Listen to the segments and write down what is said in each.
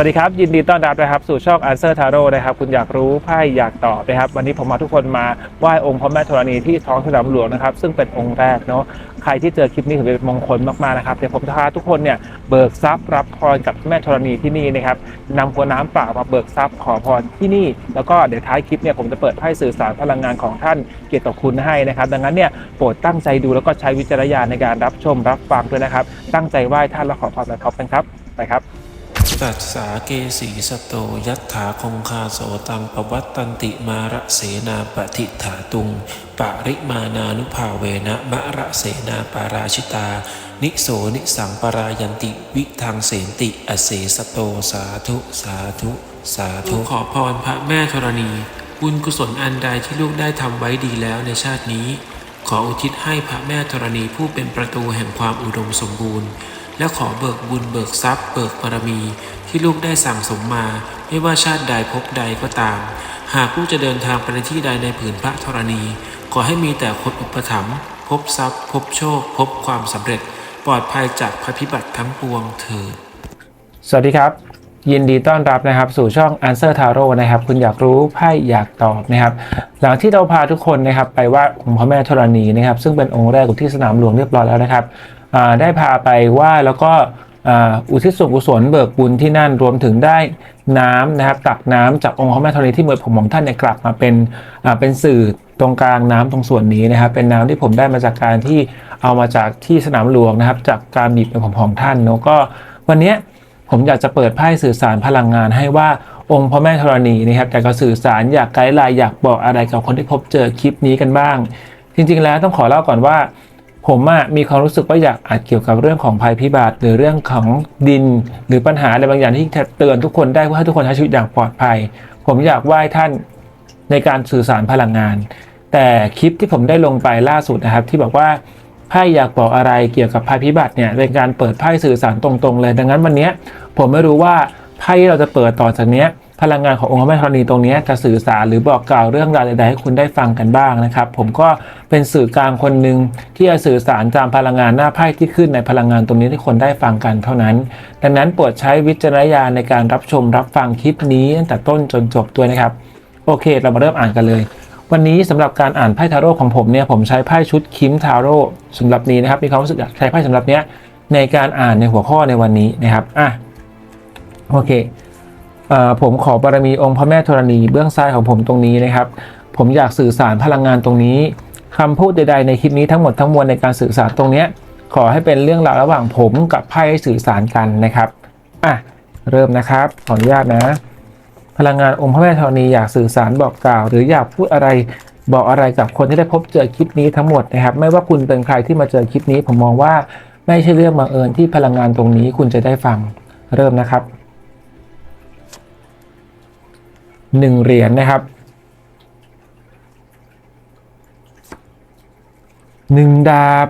วัสดีครับ ยินดีต้อนรับนะครับสู่ช่อง Answer Tarot นะครับ คุณอยากรู้ไพ่อยากตอบนะครับ วันนี้ผมมาทุกคนมาไหว้องค์พระแม่ธรณีที่ท้องสนามหลวงนะครับ ซึ่งเป็นองค์แรกเนาะใครที่เจอคลิปนี้ถือเป็นมงคลมากๆนะครับเดี๋ยวผมจะพาทุกคนเนี่ยเบิกทรัพย์รับพรกับแม่ธรณีที่นี่นะครับนำหัวน้ำเปล่ามาเบิกทรัพย์ขอพรที่นี่ แล้วก็เดี๋ยวท้ายคลิปเนี่ยผมจะเปิดไพ่สื่อสารพลังงานของท่านเกี่ยวกับคุณให้นะครับ ดังนั้นเนี่ยโปรดตั้งใจดูแล้วก็ใช้วิจารณญาณในการรับชมรับฟังด้วยนะครับ ตั้งใจไหว้ท่านและขอพรไปพร้อมกันครับไปครับ ตัสสาเกสีสตโตยัตถาคงคาโสตังปวัตตันติมาระเสนาปฏิถาตุงปาริมานานุภาเวนะมะระเสนาปาราชิตา นิโสนิสังปรายันติวิทางเสนติอเสสโตสาธุสาธุสาธุขอพรพระแม่ธรณี บุญกุศลอันใดที่ลูกได้ทำไว้ดีแล้วในชาตินี้ ขออุทิศให้พระแม่ธรณีผู้เป็นประตูแห่งความอุดมสมบูรณ์ และขอเบิกบุญเบิกทรัพย์ เบิกบารมี ที่ลูกได้สั่งสมมา ไม่ว่าชาติใดภพใดก็ตาม หากลูกจะเดินทางไปในที่ใดในผืนพระธรณี ขอให้มีแต่คนอุปถัมภ์พบทรัพย์พบโชค พบความสำเร็จ ปลอดภัยจากภัยพิบัติทั้งปวงเถิดสวัสดีครับ ยินดีต้อนรับนะครับสู่ช่อง Answer Tarot นะครับ คุณอยากรู้ไพ่อยากตอบนะครับ หลังที่เราพาทุกคนนะครับไปว่าองค์พระแม่ธรณีนะครับ ซึ่งเป็นองค์แรกอยู่ที่สนามหลวงเรียบร้อยแล้วนะครับ ได้พาไปไหว้แล้วก็อุทิศส่วนกุศลเบิกบุญที่นั่นรวมถึงได้น้ำนะครับตักน้ำจากองค์พระแม่ธรณีที่เมือผมของท่านเนี่ยกลับมาเป็นเป็นสื่อตรงกลางน้ำตรงส่วนนี้นะครับ เป็นน้ำที่ผมได้มาจากการที่เอามาจากที่สนามหลวงนะครับ จากการบีบเป็นผมของท่านเนาะก็วันนี้ผมอยากจะเปิดไพ่สื่อสารพลังงานให้ว่าองค์พระแม่ธรณีนะครับอยากจะสื่อสารอยากไกด์ไลน์อยากบอกอะไรกับคนที่พบเจอคลิปนี้กันบ้าง จริง ๆ แล้วต้องขอเล่าก่อนว่า ผมอะมีความรู้สึกว่าอยากอาจเกี่ยวกับเรื่องของภัยพิบัติหรือเรื่องของดิน หรือปัญหาอะไรบางอย่างที่เตือนทุกคนได้เพื่อให้ทุกคนใช้ชีวิตอย่างปลอดภัย ผมอยากไหว้ท่านในการสื่อสารพลังงาน แต่คลิปที่ผมได้ลงไปล่าสุดนะครับ ที่บอกว่าไพ่อยากบอกอะไรเกี่ยวกับภัยพิบัติเนี่ยเป็นการเปิดไพ่สื่อสารตรงๆเลย ดังนั้นวันนี้ผมไม่รู้ว่าไพ่ที่เราจะเปิดต่อจากนี้ พลังงานขององค์พระแม่ธรณีตรงนี้จะสื่อสารหรือบอกกล่าวเรื่องราวใดๆให้คุณได้ฟังกันบ้างนะครับ ผมก็เป็นสื่อกลางคนหนึ่งที่จะสื่อสารตามพลังงานหน้าไพ่ที่ขึ้นในพลังงานตรงนี้ที่คนได้ฟังกันเท่านั้น ดังนั้นโปรดใช้วิจารณญาณในการรับชมรับฟังคลิปนี้ตั้งแต่ต้นจนจบด้วยนะครับ โอเค เรามาเริ่มอ่านกันเลยวันนี้สำหรับการอ่านไพ่ทาโร่ของผมเนี่ยผมใช้ไพ่ชุดคิมทาโร่สำหรับนี้นะครับมีความรู้สึกอยากใช้ไพ่สำหรับเนี้ยในการอ่านในหัวข้อในวันนี้นะครับอะโอเค ผมขอบารมีองค์พระแม่ธรณีเบื้องซ้ายของผมตรงนี้นะครับ ผมอยากสื่อสารพลังงานตรงนี้คำพูดใด ๆ ในคลิปนี้ทั้งหมดทั้งมวลในการสื่อสารตรงนี้ขอให้เป็นเรื่องราวระหว่างผมกับไพ่สื่อสารกันนะครับอะเริ่มนะครับขออนุญาตนะ พลังงานองค์พระแม่ธรณีอยากสื่อสารบอกกล่าว หรืออยากพูดอะไรบอกอะไรกับคนที่ได้พบเจอคลิปนี้ทั้งหมดนะครับ ไม่ว่าคุณเป็นใครที่มาเจอคลิปนี้ ผมมองว่าไม่ใช่เรื่องบังเอิญที่พลังงานตรงนี้คุณจะได้ฟังเริ่มนะครับ หนึ่งเหรียญนะครับหนึ่งดาบ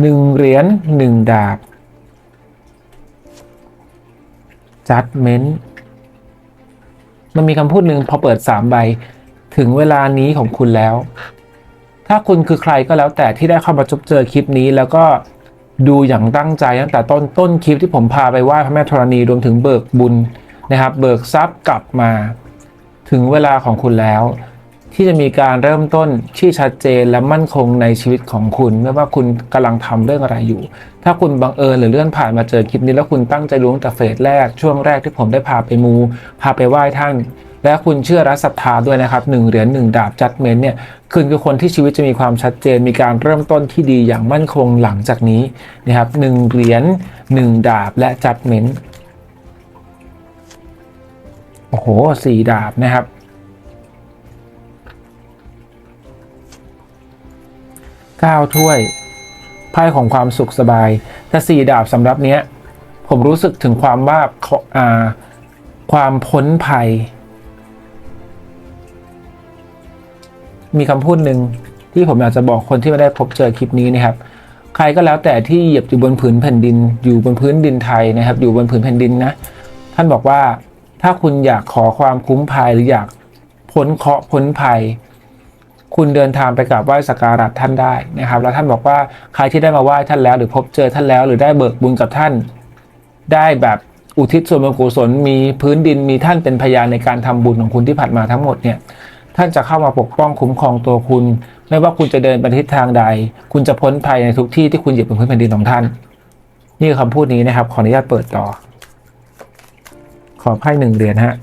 หนึ่งเหรียญหนึ่งดาบ judgment มันมีคำพูดหนึ่งพอเปิดสามใบ ถึงเวลานี้ของคุณแล้ว ถ้าคุณคือใครก็แล้วแต่ที่ได้เข้ามาจบเจอคลิปนี้แล้วก็ดูอย่างตั้งใจตั้งแต่ต้นต้นคลิปที่ผมพาไปไหว้พระแม่ธรณีรวมถึงเบิกบุญ นะครับเบิกทรัพย์กลับมา ถึงเวลาของคุณแล้ว ที่จะมีการเริ่มต้นที่ชัดเจนและมั่นคงในชีวิตของคุณ ไม่ว่าคุณกำลังทำเรื่องอะไรอยู่ ถ้าคุณบังเอิญหรือเลื่อนผ่านมาเจอคลิปนี้แล้วคุณตั้งใจรู้ตั้งแต่เฟสแรกช่วงแรกที่ผมได้พาไปมู พาไปไหว้ท่านและคุณเชื่อรัศรัทธาด้วยนะครับหนึ่งเหรียญหนึ่งดาบจัดเมนเนี่ยคุณคือคนที่ชีวิตจะมีความชัดเจน มีการเริ่มต้นที่ดีอย่างมั่นคงหลังจากนี้นะครับหนึ่งเหรียญหนึ่งดาบและจัดเมน อ้โหสี่ดาบนะครับ 9 ถ้วยไพ่ของความสุขสบาย แต่สี่ดาบสำหรับเนี้ย ผมรู้สึกถึงความว่าอ่าความพ้นภัย มีคำพูดหนึ่งที่ผมอยากจะบอกคนที่ไม่ได้พบเจอคลิปนี้นะครับ ใครก็แล้วแต่ที่เหยียบอยู่บนผืนแผ่นดิน อยู่บนพื้นดินไทยนะครับ อยู่บนผืนแผ่นดินนะ ท่านบอกว่า ถ้าคุณอยากขอความคุ้มภัยหรืออยากพ้นเคราะห์พ้นภัย คุณเดินทางไปกราบไหว้สักการะท่านได้นะครับ แล้วท่านบอกว่าใครที่ได้มาไหว้ท่านแล้ว หรือพบเจอท่านแล้ว หรือได้เบิกบุญกับท่าน ได้แบบอุทิศส่วนบุญกุศลมีพื้นดินมีท่านเป็นพยานในการทำบุญของคุณที่ผ่านมาทั้งหมดเนี่ยท่านจะเข้ามาปกป้องคุ้มครองตัวคุณ ไม่ว่าคุณจะเดินไปทิศทางใด คุณจะพ้นภัยในทุกที่ที่คุณเหยียบบนพื้นแผ่นดินของท่าน นี่คือคำพูดนี้นะครับ ขออนุญาตเปิดต่อ อไพ่หนึ่งเหรียญฮะ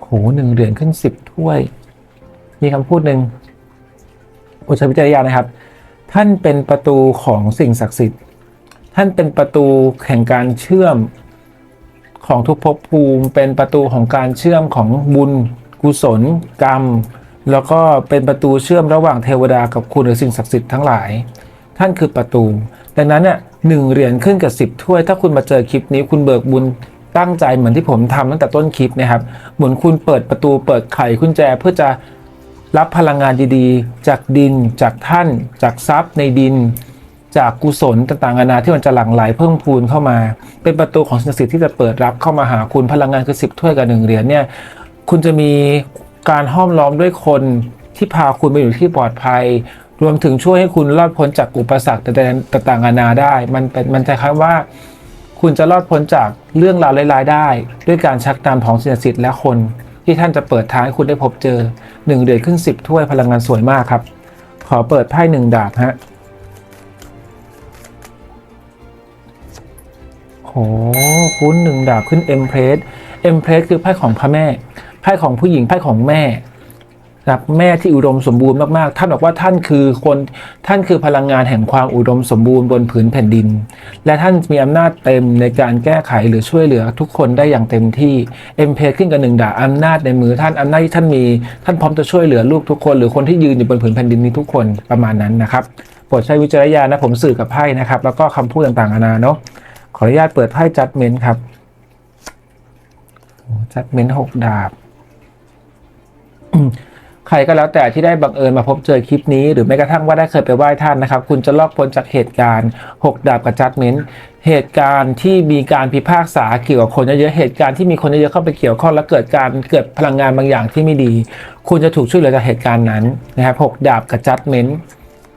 โหหนึ่งเหรียญขึ้นสิบถ้วย มีคำพูดหนึ่งอุชวิจารยานะครับ ท่านเป็นประตูของสิ่งศักดิ์สิทธิ์ ท่านเป็นประตูแห่งการเชื่อมของทุกภพภูมิ เป็นประตูของการเชื่อมของบุญกุศลกรรม แล้วก็เป็นประตูเชื่อมระหว่างเทวดากับคุณหรือสิ่งศักดิ์สิทธิ์ทั้งหลาย ท่านคือประตู ดังนั้นเนี่ย หนึ่งเหรียญขึ้นกับสิบถ้วย ถ้าคุณมาเจอคลิปนี้คุณเบิกบุญตั้งใจเหมือนที่ผมทำตั้งแต่ต้นคลิปนะครับ เหมือนคุณเปิดประตูเปิดไขกุญแจเพื่อจะรับพลังงานดีๆ จากดิน จากท่าน จากทรัพย์ในดิน จากกุศลต่างๆนานาที่มันจะหลั่งไหลเพิ่มพูนเข้ามา เป็นประตูของสิ่งศักดิ์สิทธิ์ที่จะเปิดรับเข้ามาหาคุณพลังงานคือสิบถ้วยกับหนึ่งเหรียญเนี่ยคุณจะมีการห้อมล้อมด้วยคนที่พาคุณไปอยู่ที่ปลอดภัย รวมถึงช่วยให้คุณรอดพ้นจากอุปสรรคต่างๆนานาได้ มันเป็นมันจะคล้ายว่า คุณจะรอดพ้นจากเรื่องราวร้ายๆได้ ด้วยการชักนำของสิ่งศักดิ์สิทธิ์และคนที่ท่านจะเปิดท้างให้คุณได้พบเจอหนึ่งเดือนขึ้นสิบถ้วยพลังงานสวยมากครับ ขอเปิดไพ่หนึ่งดาบฮะโหคุณหนึ่งดาบขึ้นเอ็มเพรสเอ็มเพรสคือไพ่ของพระแม่ไพ่ของผู้หญิงไพ่ของแม่ นะครับแม่ที่อุดมสมบูรณ์มากๆ ท่านบอกว่าท่านคือคนท่านคือพลังงานแห่งความอุดมสมบูรณ์บนผืนแผ่นดิน และท่านมีอำนาจเต็มในการแก้ไขหรือช่วยเหลือทุกคนได้อย่างเต็มที่เอ็มเพรสขึ้นกับหนึ่งดาบอำนาจในมือท่านอำนาจที่ท่านมีท่านพร้อมจะช่วยเหลือลูกทุกคน หรือคนที่ยืนอยู่บนผืนแผ่นดินนี้ทุกคนประมาณนั้นนะครับโปรดใช้วิจารณญาณนะผมสื่อกับไพ่นะครับ แล้วก็คำพูดต่างๆนานาเนาะขออนุญาตเปิดไพ่จัดเมนครับจัดเมนหกดาบ ใครก็แล้วแต่ที่ได้บังเอิญมาพบเจอคลิปนี้ หรือแม้กระทั่งว่าได้เคยไปไหว้ท่านนะครับ คุณจะลอกพ้นจากเหตุการณ์ 6 ดาบกับจัดเมนต์เหตุการณ์ที่มีการพิพากษาเกี่ยวกับคนเยอะๆเหตุการณ์ที่มีคนเยอะๆเข้าไปเกี่ยวข้องและเกิดการเกิดพลังงานบางอย่างที่ไม่ดี คุณจะถูกช่วยเหลือจากเหตุการณ์นั้นนะครับ6ดาบกับจัดเมนต์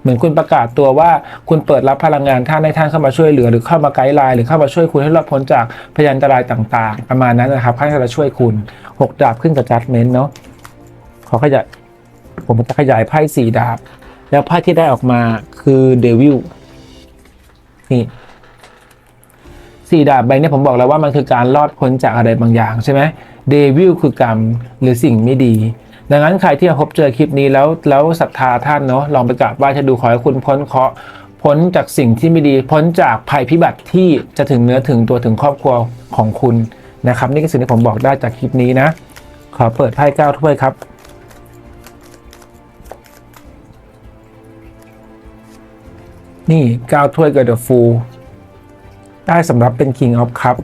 เหมือนคุณประกาศตัวว่าคุณเปิดรับพลังงานท่านให้ท่านเข้ามาช่วยเหลือ หรือเข้ามาไกด์ไลน์หรือเข้ามาช่วยคุณให้รอดพ้นจากพยันตรายต่าง ๆ ประมาณนั้นนะครับท่านจะช่วยคุณหกดาบขึ้นกับจัดเมนต์เนาะขอขยาย ผมจะขยายไพ่สี่ดาบ แล้วไพ่ที่ได้ออกมาคือเดวิลนี่สี่ดาบใบนี้ผมบอกแล้วว่ามันคือการรอดพ้นจากอะไรบางอย่างใช่ไหมเดวิลคือกรรมหรือสิ่งไม่ดี ดังนั้นใครที่มาพบเจอคลิปนี้แล้วแล้วศรัทธาท่านเนาะลองไปกราบไหว้จะดูขอให้คุณพ้นเคราะห์พ้นจากสิ่งที่ไม่ดีพ้นจากภัยพิบัติที่จะถึงเนื้อถึงตัวถึงครอบครัวของคุณนะครับ นี่คือสิ่งที่ผมบอกได้จากคลิปนี้นะ ขอเปิดไพ่เก้าถ้วยครับ นี่ก้าวถ้วยกับเดอะฟูลได้สำหรับเป็น King of Cup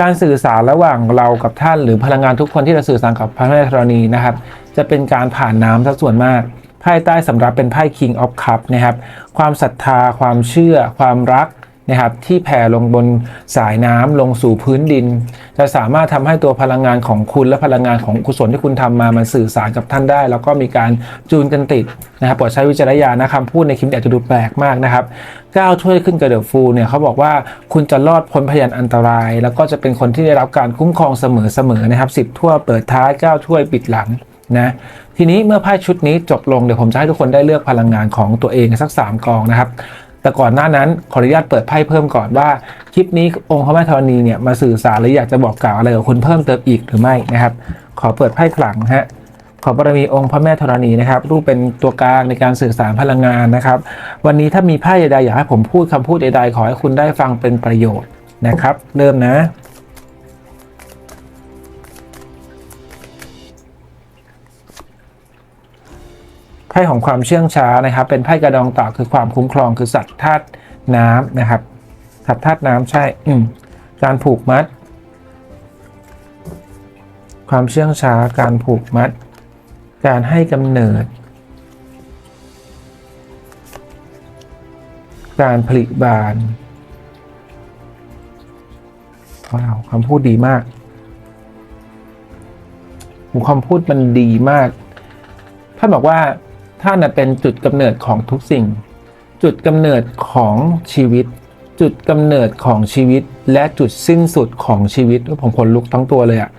การสื่อสารระหว่างเรากับท่านหรือพลังงานทุกคนที่เราสื่อสารกับพระแม่ธรณีนะครับ จะเป็นการผ่านน้ำซะส่วนมากไพ่ใต้สำหรับเป็นไพ่ King of Cup นะครับ ความศรัทธา ความเชื่อ ความรัก นะครับที่แผ่ลงบนสายน้ำลงสู่พื้นดิน จะสามารถทำให้ตัวพลังงานของคุณและพลังงานของกุศลที่คุณทำมามันสื่อสารกับท่านได้ แล้วก็มีการจูนกันติดนะครับโปรดใช้วิจารณญาณนะคำพูดในคลิปอาจจะดูแปลกมากนะครับก้าวช่วยขึ้นกับเดอฟูเนี่ยเขาบอกว่าคุณจะรอดพ้นพยันอันตราย แล้วก็จะเป็นคนที่ได้รับการคุ้มครองเสมอๆนะครับสิบทั่วเปิดท้ายก้าวช่วยปิดหลังนะทีนี้เมื่อไพ่ชุดนี้จบลงเดี๋ยวผมจะให้ทุกคนได้เลือกพลังงานของตัวเองสักสามกองนะครับ แต่ก่อนหน้านั้นขออนุญาตเปิดไพ่เพิ่มก่อนว่า คลิปนี้องค์พระแม่ธรณีเนี่ยมาสื่อสารหรืออยากจะบอกกล่าวอะไรกับคุณเพิ่มเติมอีกหรือไม่นะครับ ขอเปิดไพ่ขลังฮะขอบารมีองค์พระแม่ธรณีนะครับ รูปเป็นตัวกลางในการสื่อสารพลังงานนะครับ วันนี้ถ้ามีไพ่ใดๆอยากให้ผมพูดคำพูดใดๆขอให้คุณได้ฟังเป็นประโยชน์นะครับ เริ่มนะ พ่ของความเชื่องช้านะครับ เป็นไพ่กระดองเต่าคือความคุ้มครองคือสัตว์ธาตุน้ำนะครับ สัตว์ธาตุน้ำใช่อืการผูกมัด ความเชื่องช้าการผูกมัด การให้กำเนิด การผลิบานว้าวคำพูดดีมากคำพูดมันดีมากท่านบอกว่า ท่านเป็นจุดกำเนิดของทุกสิ่ง จุดกำเนิดของชีวิต จุดกำเนิดของชีวิต และจุดสิ้นสุดของชีวิตผมขนลุกทั้งตัวเลยอะ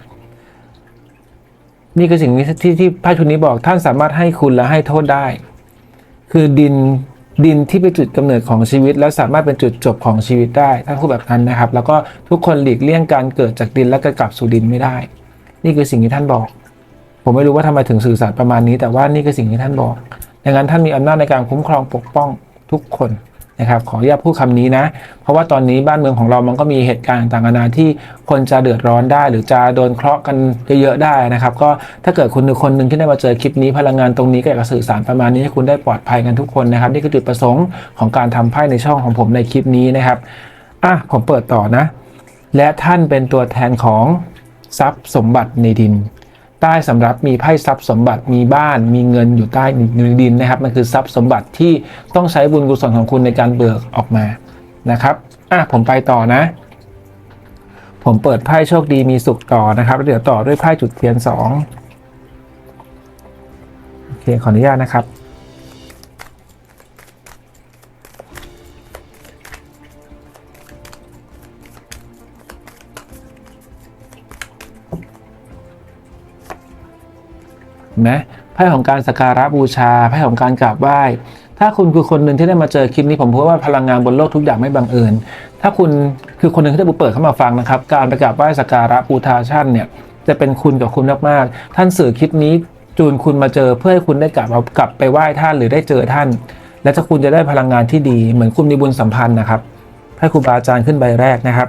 นี่คือสิ่งที่ที่พระชุดนี้บอกท่านสามารถให้คุณและให้โทษได้ คือดินดินที่เป็นจุดกำเนิดของชีวิต และสามารถเป็นจุดจบของชีวิตได้ท่านพูดแบบนั้นนะครับ แล้วก็ทุกคนหลีกเลี่ยงการเกิดจากดินและก็กลับสู่ดินไม่ได้ นี่คือสิ่งที่ท่านบอก ผมไม่รู้ว่าทำไมถึงสื่อสารประมาณนี้ แต่ว่านี่คือสิ่งที่ท่านบอก ดังนั้นท่านมีอำนาจในการคุ้มครองปกป้องทุกคนนะครับขออนุญาตพูดคำนี้นะ เพราะว่าตอนนี้บ้านเมืองของเรามันก็มีเหตุการณ์ต่างๆนานาที่คนจะเดือดร้อนได้ หรือจะโดนเคราะห์กันเยอะๆได้นะครับ ก็ถ้าเกิดคุณคือคนหนึ่งที่ได้มาเจอคลิปนี้พลังงานตรงนี้ก็อยากจะสื่อสารประมาณนี้ให้คุณได้ปลอดภัยกันทุกคนนะครับ นี่คือจุดประสงค์ของการทำไพ่ในช่องของผมในคลิปนี้นะครับอะผมเปิดต่อนะ และท่านเป็นตัวแทนของทรัพย์สมบัติในดิน ใต้สำรับมีไพ่ทรัพย์สมบัติมีบ้าน มีเงินอยู่ใต้ดินนะครับ มันคือทรัพย์สมบัติที่ต้องใช้บุญกุศลของคุณในการเบิกออกมานะครับอะผมไปต่อนะ ผมเปิดไพ่โชคดีมีสุขต่อนะครับเดี๋ยวต่อด้วยไพ่จุดเทียนสองโอเคขออนุญาตนะครับ พ่ของการสักการะบูชาไพ่ของการกราบไหว้ถ้าคุณคือคนหนึ่งที่ได้มาเจอคลิปนี้ผมพูดว่าพลังงานบนโลกทุกอย่างไม่บังเอิญ ถ้าคุณคือคนหนึ่งที่ได้บุเปิดเข้ามาฟังนะครับ การไปกราบไหว้สักการะบูชาชั่นเนี่ยจะเป็นคุณกับคุณมากๆ ท่านสื่อคลิปนี้จูนคุณมาเจอเพื่อให้คุณได้กลับเอากลับไปไหว้ท่านหรือได้เจอท่าน และถ้าคุณจะได้พลังงานที่ดี เหมือนคุณมีบุญสัมพันธ์นะครับไพ่ครูบาอาจารย์ขึ้นใบแรกนะครับ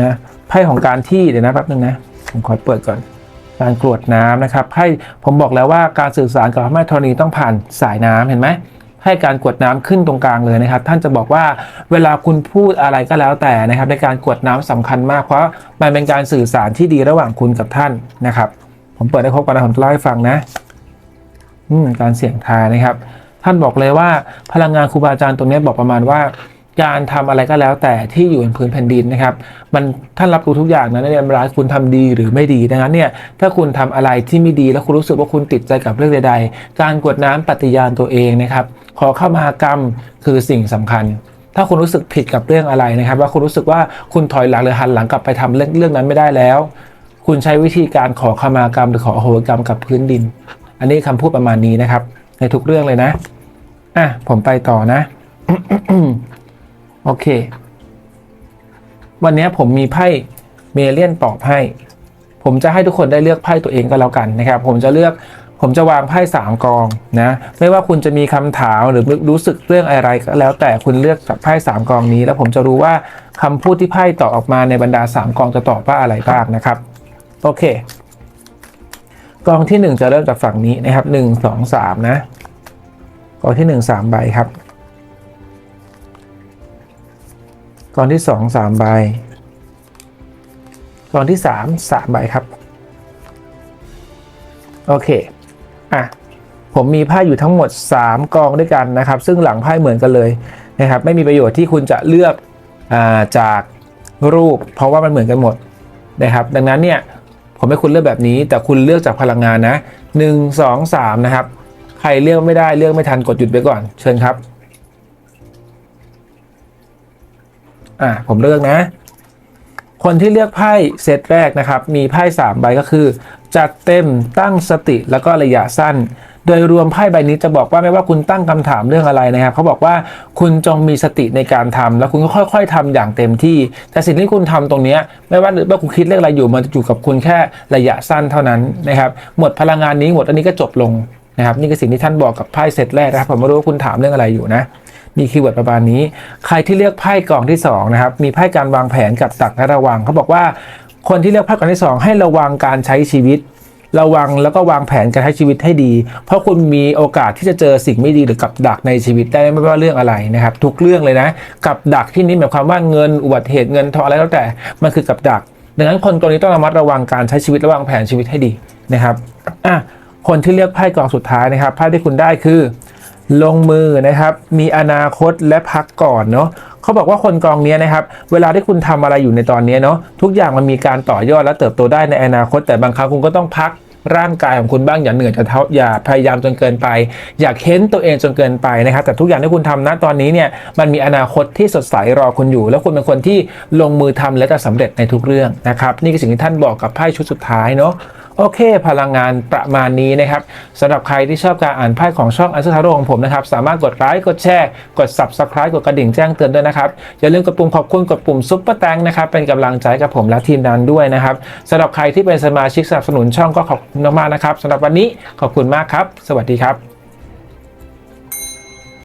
นะไพ่ของการที่เดี๋ยวนะแป๊บนึงนะผมขอเปิดก่อน การกรวดน้ำนะครับ ให้ผมบอกแล้วว่าการสื่อสารกับพระแม่ธรณีต้องผ่านสายน้ำเห็นไหมให้การกรวดน้ำขึ้นตรงกลางเลยนะครับ ท่านจะบอกว่าเวลาคุณพูดอะไรก็แล้วแต่นะครับ ในการกรวดน้ำสำคัญมากเพราะมันเป็นการสื่อสารที่ดีระหว่างคุณกับท่านนะครับ ผมเปิดให้ครบกันนะผมจะเล่าให้ฟังนะอืการเสี่ยงทายนะครับ ท่านบอกเลยว่าพลังงานครูบาอาจารย์ตรงนี้บอกประมาณว่า การทำอะไรก็แล้วแต่ที่อยู่บนพื้นแผ่นดินนะครับ มันท่านรับรู้ทุกอย่างนะในเวลาคุณทำดีหรือไม่ดีดังนั้นเนี่ยถ้าคุณทำอะไรที่ไม่ดีแล้วคุณรู้สึกว่าคุณติดใจกับเรื่องใด ๆ การกรวดน้ำปฏิญาณตัวเองนะครับ ขอเข้ามากรรมคือสิ่งสำคัญ ถ้าคุณรู้สึกผิดกับเรื่องอะไรนะครับ ว่าคุณรู้สึกว่าคุณถอยหลังหรือหันหลังกลับไปทำเรื่องเรื่องนั้นไม่ได้แล้ว คุณใช้วิธีการขอขมากรรมหรือขอโหกรรมกับพื้นดิน อันนี้คำพูดประมาณนี้นะครับ ในทุกเรื่องเลยนะอะผมไปต่อนะ โอเค วันนี้ผมมีไพ่เมเลียนตอบให้ผมจะให้ทุกคนได้เลือกไพ่ตัวเองก็แล้วกันนะครับ ผมจะเลือกผมจะวางไพ่สามกองนะ ไม่ว่าคุณจะมีคำถามหรือรู้สึกเรื่องอะไรก็แล้ว แต่คุณเลือกจากไพ่สามกองนี้ แล้วผมจะรู้ว่าคำพูดที่ไพ่ตอบออกมาในบรรดาสามกองจะตอบว่าอะไรบ้างนะครับ โอเค กองที่หนึ่งจะเริ่มจากฝั่งนี้นะครับหนึ่งสองสามนะ กองที่หนึ่งสามใบครับ กองที่สองสามใบกองที่สามสามใบครับ โอเค อะ ผมมีไพ่อยู่ทั้งหมด 3 กองด้วยกันนะครับ ซึ่งหลังไพ่เหมือนกันเลยนะครับ ไม่มีประโยชน์ที่คุณจะเลือกอาจากรูป เพราะว่ามันเหมือนกันหมดนะครับ ดังนั้นเนี่ยผมให้คุณเลือกแบบนี้ แต่คุณเลือกจากพลังงานนะ 1 2 3 นะครับ ใครเลือกไม่ได้เลือกไม่ทันกดหยุดไปก่อน เชิญครับ อะผมเลือกนะ คนที่เลือกไพ่เซตแรกนะครับ มีไพ่3ใบก็คือ จัดเต็มตั้งสติแล้วก็ระยะสั้น โดยรวมไพ่ใบนี้จะบอกว่าไม่ว่าคุณตั้งคำถามเรื่องอะไรนะครับ เขาบอกว่าคุณจงมีสติในการทำแล้วคุณก็ค่อย ๆทำอย่างเต็มที่ แต่สิ่งที่คุณทำตรงนี้ไม่ว่าว่าคุณคิดเรื่องอะไรอยู่มันจะอยู่กับคุณแค่ระยะสั้นเท่านั้นนะครับ หมดพลังงานนี้หมดอันนี้ก็จบลงนะครับนี่คือสิ่งที่ท่านบอกกับไพ่เซตแรกนะครับผมไม่รู้ว่าคุณถามเรื่องอะไรอยู่นะ มีคีย์เวิร์ดประมาณนี้ ใครที่เลือกไพ่กล่องที่2นะครับมีไพ่การวางแผนกับตักและระวังเขาบอกว่าคนที่เลือกไพ่กล่องที่ 2 ให้ระวังการใช้ชีวิต ระวังแล้วก็วางแผนการใช้ชีวิตให้ดี เพราะคุณมีโอกาสที่จะเจอสิ่งไม่ดีหรือกับดักในชีวิตได้ไม่ว่าเรื่องอะไรนะครับทุกเรื่องเลยนะ กับดักที่นี้หมายความว่าเงินอุบัติเหตุเงินทองอะไรแล้วแต่มันคือกับดัก ดังนั้นคนตัวนี้ต้องระมัดระวังการใช้ชีวิตและวางแผนชีวิตให้ดีนะครับอะคนที่เลือกไพ่กล่องสุดท้ายนะครับไพ่ที่คุณได้คือ ลงมือนะครับ มีอนาคตและพักก่อนเนาะเขาบอกว่าคนกองนี้นะครับ เวลาที่คุณทำอะไรอยู่ในตอนนี้เนาะทุกอย่างมันมีการต่อยอดและเติบโตได้ในอนาคต แต่บางครั้งคุณก็ต้องพักร่างกายของคุณบ้างอย่าเหนื่อยจนเท้าอย่าพยายามจนเกินไป อย่าเค้นตัวเองจนเกินไปนะครับ แต่ทุกอย่างที่คุณทำนะตอนนี้เนี่ยมันมีอนาคตที่สดใสรอคุณอยู่ แล้วคุณเป็นคนที่ลงมือทำและจะสำเร็จในทุกเรื่องนะครับ นี่คือสิ่งที่ท่านบอกกับไพ่ชุดสุดท้ายเนาะ โอเค พลังงานประมาณนี้นะครับสำหรับใครที่ชอบการอ่านไพ่ของช่องอันเซอร์ทาโร่ของผมนะครับ สามารถกดไลค์กดแชร์ กด Subscribe กดกระดิ่งแจ้งเตือนด้วยนะครับ อย่าลืมกดปุ่มขอบคุณกดปุ่มซุปเปอร์แตงนะครับ เป็นกำลังใจกับผมและทีมงานด้วยนะครับสำหรับใครที่เป็นสมาชิกสนับสนุนช่องก็ขอบคุณมากๆนะครับสำหรับวันนี้ขอบคุณมากครับ สวัสดีครับ